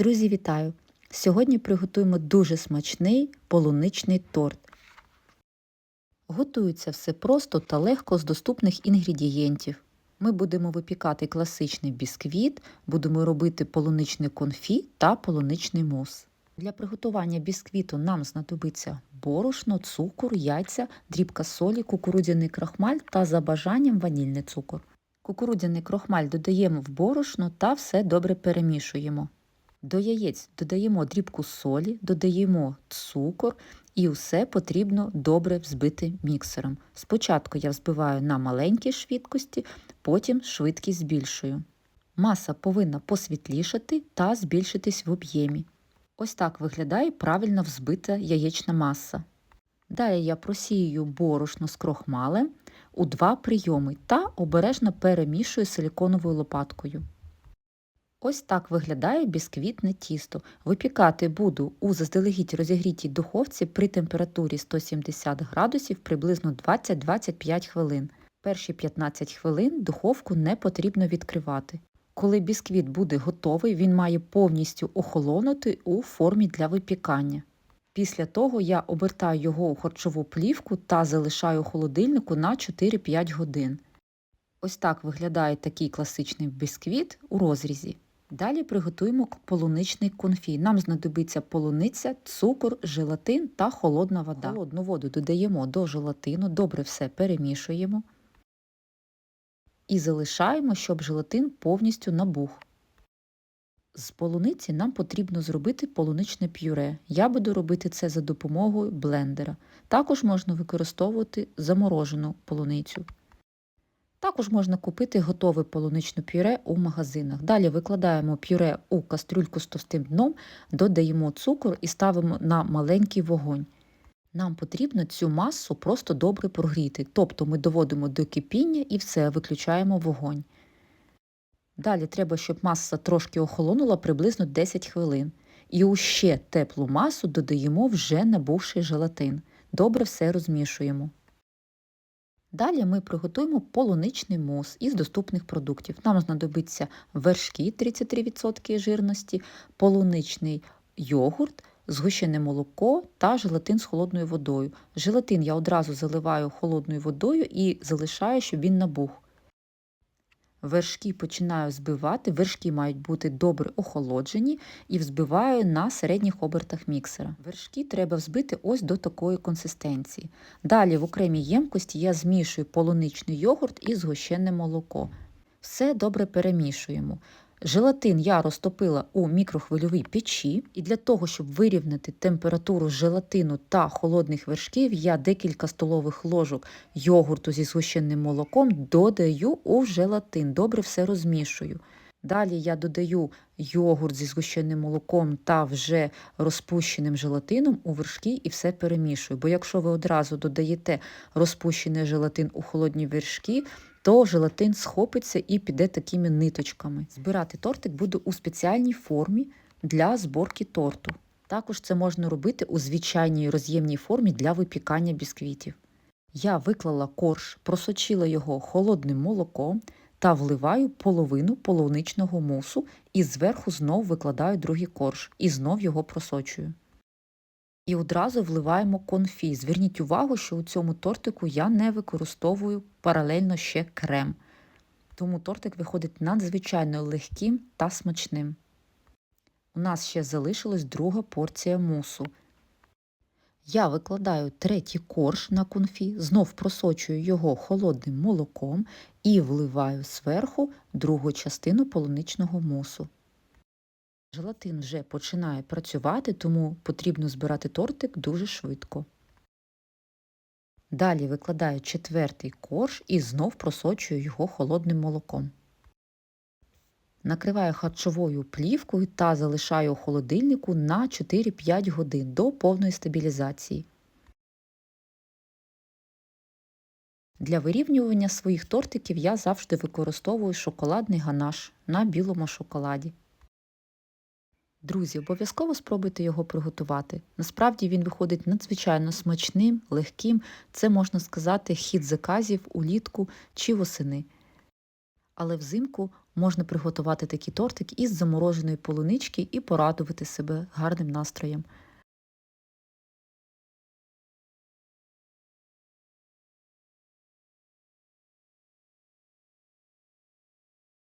Друзі, вітаю! Сьогодні приготуємо дуже смачний полуничний торт. Готується все просто та легко з доступних інгредієнтів. Ми будемо випікати класичний бісквіт, будемо робити полуничний конфі та полуничний мус. Для приготування бісквіту нам знадобиться борошно, цукор, яйця, дрібка солі, кукурудзяний крахмаль та за бажанням ванільний цукор. Кукурудзяний крохмаль додаємо в борошно та все добре перемішуємо. До яєць додаємо дрібку солі, додаємо цукор і все потрібно добре взбити міксером. Спочатку я взбиваю на маленькій швидкості, потім швидкість збільшую. Маса повинна посвітлішати та збільшитись в об'ємі. Ось так виглядає правильно взбита яєчна маса. Далі я просію борошно з крохмалем у два прийоми та обережно перемішую силіконовою лопаткою. Ось так виглядає бісквітне тісто. Випікати буду у заздалегідь розігрітій духовці при температурі 170 градусів приблизно 20-25 хвилин. Перші 15 хвилин духовку не потрібно відкривати. Коли бісквіт буде готовий, він має повністю охолонути у формі для випікання. Після того я обертаю його у харчову плівку та залишаю у холодильнику на 4-5 годин. Ось так виглядає такий класичний бісквіт у розрізі. Далі приготуємо полуничний конфі. Нам знадобиться полуниця, цукор, желатин та холодна вода. Холодну воду додаємо до желатину, добре все перемішуємо і залишаємо, щоб желатин повністю набух. З полуниці нам потрібно зробити полуничне пюре. Я буду робити це за допомогою блендера. Також можна використовувати заморожену полуницю. Також можна купити готове полуничне пюре у магазинах. Далі викладаємо пюре у кастрюльку з товстим дном, додаємо цукор і ставимо на маленький вогонь. Нам потрібно цю масу просто добре прогріти, тобто ми доводимо до кипіння і все, виключаємо вогонь. Далі треба, щоб маса трошки охолонула приблизно 10 хвилин. І у ще теплу масу додаємо вже набувший желатин. Добре все розмішуємо. Далі ми приготуємо полуничний мус із доступних продуктів. Нам знадобиться вершки 33% жирності, полуничний йогурт, згущене молоко та желатин з холодною водою. Желатин я одразу заливаю холодною водою і залишаю, щоб він набух. Вершки починаю збивати, вершки мають бути добре охолоджені і взбиваю на середніх обертах міксера. Вершки треба взбити ось до такої консистенції. Далі в окремій ємкості я змішую полуничний йогурт і згущене молоко. Все добре перемішуємо. Желатин я розтопила у мікрохвильовій печі, і для того, щоб вирівняти температуру желатину та холодних вершків, я декілька столових ложок йогурту зі згущеним молоком додаю у желатин. Добре все розмішую. Далі я додаю йогурт зі згущеним молоком та вже розпущеним желатином у вершки і все перемішую. Бо якщо ви одразу додаєте розпущений желатин у холодні вершки, то желатин схопиться і піде такими ниточками. Збирати тортик буду у спеціальній формі для зборки торту. Також це можна робити у звичайній роз'ємній формі для випікання бісквітів. Я виклала корж, просочила його холодним молоком та вливаю половину полуничного мусу і зверху знов викладаю другий корж і знов його просочую. І одразу вливаємо конфі. Зверніть увагу, що у цьому тортику я не використовую паралельно ще крем. Тому тортик виходить надзвичайно легким та смачним. У нас ще залишилась друга порція мусу. Я викладаю третій корж на конфі, знов просочую його холодним молоком і вливаю зверху другу частину полуничного мусу. Желатин вже починає працювати, тому потрібно збирати тортик дуже швидко. Далі викладаю четвертий корж і знов просочую його холодним молоком. Накриваю харчовою плівкою та залишаю у холодильнику на 4-5 годин до повної стабілізації. Для вирівнювання своїх тортиків я завжди використовую шоколадний ганаш на білому шоколаді. Друзі, обов'язково спробуйте його приготувати. Насправді він виходить надзвичайно смачним, легким, це можна сказати хід заказів улітку чи восени. Але взимку Можна приготувати такий тортик із замороженої полунички і порадувати себе гарним настроєм.